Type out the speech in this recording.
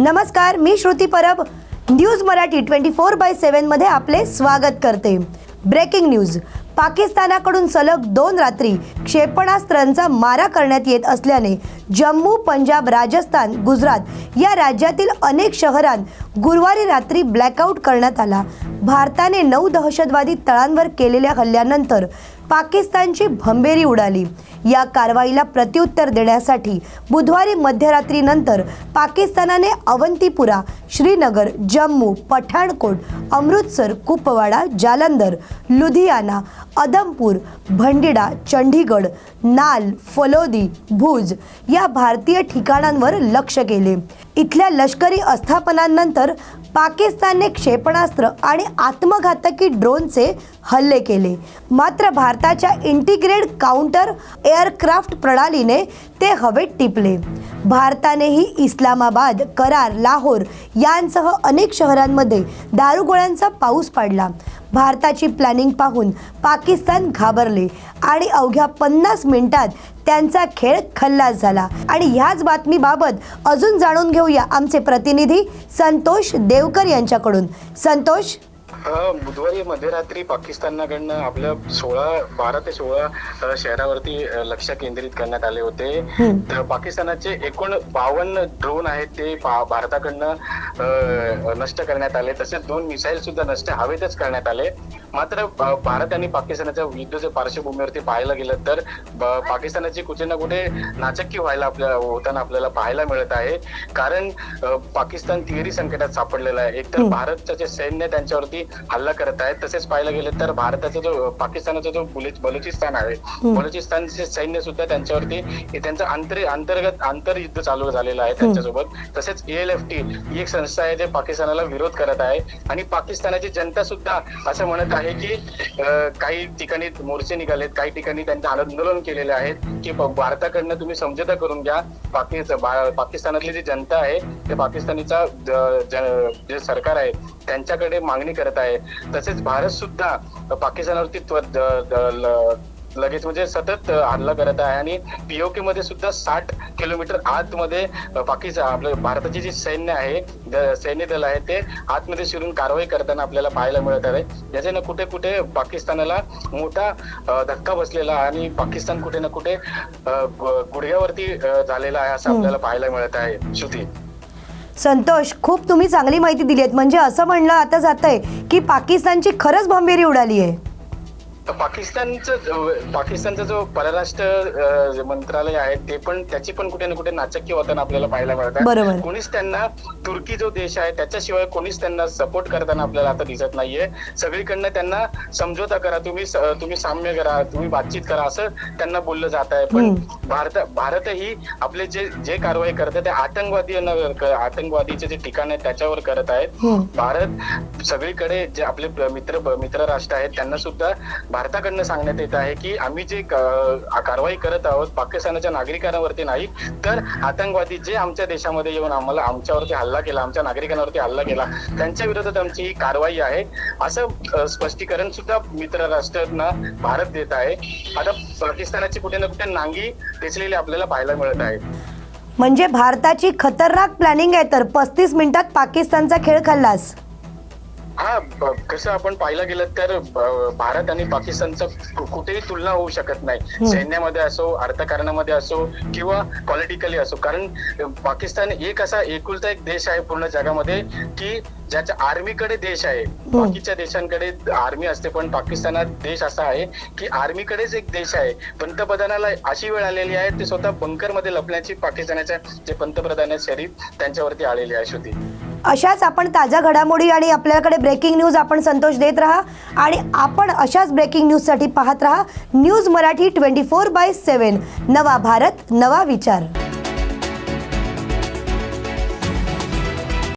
नमस्कार मी Shruti Parab. News Marathi twenty four by सेवनमध्ये आपले स्वागत करते. Breaking news. पाकिस्तानाकडून सलग दोन रात्री क्षेपणास्त्रांचा मारा करण्यात येत असल्याने जम्मू पंजाब राजस्थान गुजरात या राज्यातील अनेक शहरांत गुरुवारी रात्री ब्लॅकआउट करण्यात आला. भारताने नऊ दहशतवादी तळांवर केलेल्या हल्ल्यानंतर पाकिस्तानची भंबेरी उडाली. या कारवाईला प्रत्युत्तर देण्यासाठी बुधवारी मध्यरात्रीनंतर पाकिस्तानाने अवंतीपुरा श्रीनगर जम्मू पठाणकोट अमृतसर कुपवाडा जालंधर लुधियाना अदमपूर भंडिडा चंडीगड नाल फलोदी भुज या भारतीय ठिकाणांवर लक्ष केले. इथल्या लष्करी आस्थापनांनंतर पाकिस्तानने क्षेपणास्त्र आणि आत्मघातकी ड्रोनचे हल्ले केले. मात्र भारताच्या इंटिग्रेड काउंटर एअरक्राफ्ट प्रणालीने ते हवेत टिपले. भारतानेही इस्लामाबाद करार लाहोर यांसह अनेक शहरांमध्ये दारुगोळ्यांचा पाऊस पाडला. भारताची प्लॅनिंग पाहून पाकिस्तान घाबरले आणि अवघ्या पन्नास मिनिटात त्यांचा खेळ खल्लास झाला. आणि ह्याच बातमीबाबत अजून जाणून घेऊया आमचे प्रतिनिधी संतोष देवकर यांच्याकडून. संतोष बुधवारी मध्यरात्री पाकिस्तानाकडनं आपल्या सोळा बारा ते सोळा शहरावरती लक्ष केंद्रित करण्यात आले होते. तर पाकिस्तानाचे एकूण बावन्न ड्रोन आहेत ते भारताकडनं नष्ट करण्यात आले. तसेच दोन मिसाईल सुद्धा नष्ट हवेतच करण्यात आले. मात्र भारत आणि पाकिस्तानाच्या युद्धाच्या पार्श्वभूमीवरती पाहायला गेलं तर पाकिस्तानाची कुठे ना कुठे नाचक्की व्हायला आपल्या होताना आपल्याला पाहायला मिळत आहे. कारण पाकिस्तान तिहेरी संकटात सापडलेला आहे. एकतर भारतचं जे सैन्य त्यांच्यावरती हल्ला करत आहे तसेच पाहायला गेलं तर भारताचा जो पाकिस्तानाचा जो बुले- बलुचिस्तान आहे बलुचिस्तानचे सैन्य सुद्धा त्यांच्यावरती त्यांचं आंतर अंतर्गत आंतरयुद्ध चालू झालेलं आहे त्यांच्यासोबत. तसेच एएलएफटी ही एक संस्था आहे जे पाकिस्तानाला विरोध करत आहे. आणि पाकिस्तानाची जनता सुद्धा असं म्हणत आहे की काही ठिकाणी मोर्चे निघालेत काही ठिकाणी त्यांचं आंदोलन केलेले आहेत की भारताकडनं तुम्ही समझोता करून घ्या. पाकिस्तान पाकिस्तानातली जी जनता आहे ते पाकिस्तानीचा जे सरकार आहे त्यांच्याकडे मागणी करत आहे. तसेच भारत सुद्धा पाकिस्तानावरती लगेच म्हणजे सतत हल्ला करत आहे आणि पीओके मध्ये सुद्धा साठ किलोमीटर आतमध्ये पाकिस्तान आपलं भारताचे जे सैन्य आहे सैन्य दल आहे ते आतमध्ये शिरून कारवाई करताना आपल्याला पाहायला मिळत आहे. ज्याच्यानं कुठे कुठे पाकिस्तानाला मोठा धक्का बसलेला आणि पाकिस्तान कुठे ना कुठे गुडघ्यावरती झालेला आहे असं आपल्याला पाहायला मिळत आहे. श्रुती. संतोष खूप तुम्ही चांगली माहिती दिली आहेत म्हणजे असं म्हणलं आता जात आहे की पाकिस्तानची खरंच भंबेरी उडाली आहे. तर पाकिस्तानचं पाकिस्तानचा जो परराष्ट्र मंत्रालय आहे ते पण त्याची पण कुठे ना कुठे नाचक्की होताना आपल्याला पाहायला मिळत. बरोबर. आहे कोणीच त्यांना तुर्की जो देश आहे त्याच्याशिवाय कोणीच त्यांना सपोर्ट करताना आपल्याला आता दिसत नाहीये. सगळीकडनं त्यांना समझोता करा तुम्ही तुम्ही साम्य करा तुम्ही बातचीत करा असं त्यांना बोललं जात आहे. पण भारत भारतही आपले जे जे कारवाई करत आहे ते आतंकवादी आतंकवादीचे जे ठिकाण आहे त्याच्यावर करत आहेत. भारत सगळीकडे जे आपले मित्र मित्र राष्ट्र आहेत त्यांना सुद्धा भारताकडनं सांगण्यात येत आहे की आम्ही जे कारवाई करत आहोत पाकिस्तानाच्या नागरिकांवरती नाही तर आतंकवादी जे आमच्या देशामध्ये येऊन आम्हाला आमच्यावरती हल्ला केला आमच्या नागरिकांवरती हल्ला केला त्यांच्या विरोधात आमची ही कारवाई आहे. असं स्पष्टीकरण सुद्धा मित्र राष्ट्रांना भारत देत आहे. आता पाकिस्तानाची कुठे ना कुठे नांगी टेचलेली आपल्याला पाहायला मिळत आहे. म्हणजे भारताची खतरनाक प्लॅनिंग आहे तर पस्तीस मिनिटात पाकिस्तानचा खेळ खाल्लास. हा कसं आपण पाहायला गेलं तर भारत आणि पाकिस्तानचं कुठेही तुलना होऊ शकत नाही. सैन्यामध्ये असो अर्थकारणामध्ये असो किंवा पॉलिटिकली असो. कारण पाकिस्तान एक असा एकुलता एक देश आहे पूर्ण जगामध्ये की ज्याच्या आर्मीकडे देश आहे. बाकीच्या देशांकडे आर्मी असते पण पाकिस्तानात देश असा आहे की आर्मीकडेच एक देश आहे. पंतप्रधानाला अशी वेळ आलेली आहे ते स्वतः बंकरमध्ये लपण्याची पाकिस्तानाच्या जे पंतप्रधान आहेत शरीफ त्यांच्यावरती आलेली आहे श्रुती अशाच आपण ताज्या घडामोडी आणि आपल्याकडे ब्रेकिंग न्यूज आपण संतोष देत राहा आणि आपण अशाच ब्रेकिंग न्यूजसाठी पाहत राहा. News Marathi twenty four by seven नवा भारत नवा विचार.